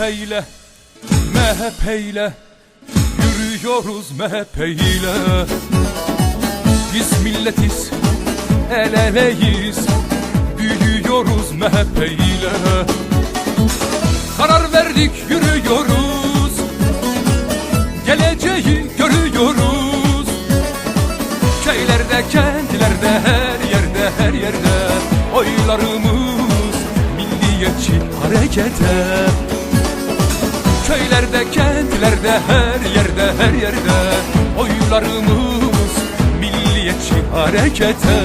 MHP MHP Yürüyoruz MHP Biz milletiz El eleyiz Büyüyoruz MHP Karar verdik yürüyoruz. Geleceği görüyoruz. Köylerde, kentlerde, her yerde, her yerde Oylarımız milliyetçi harekete Köylerde, kentlerde, her yerde, her yerde Oylarımız milliyetçi harekete.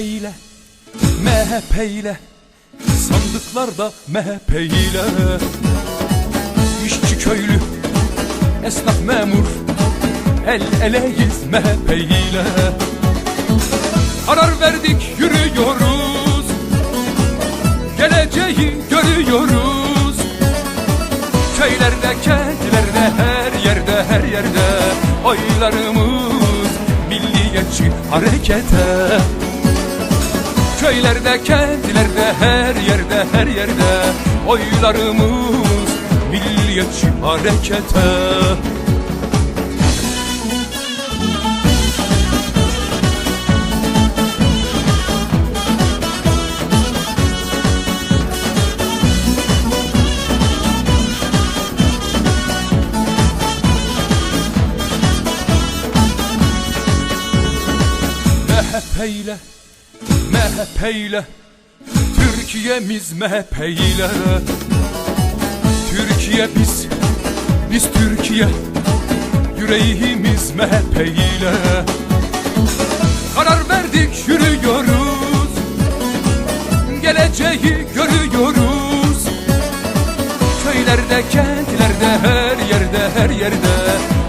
İle MHP ile Sandıklarda MHP ile. İşçi köylü Esnaf memur El eleyiz MHP ile. Karar verdik yürüyoruz. Geleceği görüyoruz. Köylerde, kentlerde, her yerde, her yerde Oylarımız milliyetçi harekete Köylerde, kentlerde, her yerde, her yerde Oylarımız milliyetçi harekete MHP ile MHP ile Türkiye'miz MHP ile Türkiye biz Biz Türkiye Yüreğimiz MHP ile Karar verdik yürüyoruz. Geleceği görüyoruz. Köylerde, kentlerde, her yerde, her yerde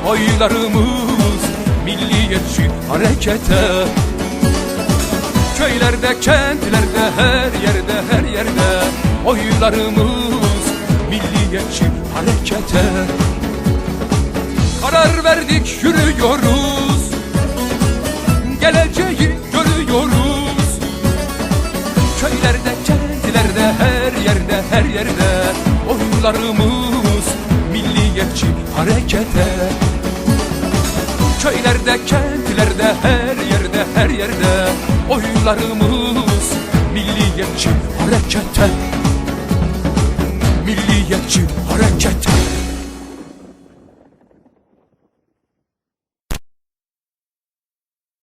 Oylarımız milliyetçi harekete Köylerde, kentlerde, her yerde, her yerde Oylarımız milliyetçi harekete. Karar verdik yürüyoruz. Geleceği görüyoruz. Köylerde, kentlerde, her yerde, her yerde Oylarımız milliyetçi harekete. Köylerde, kentlerde, her yerde, her yerde Oylarımız milliyetçi harekete. Milliyetçi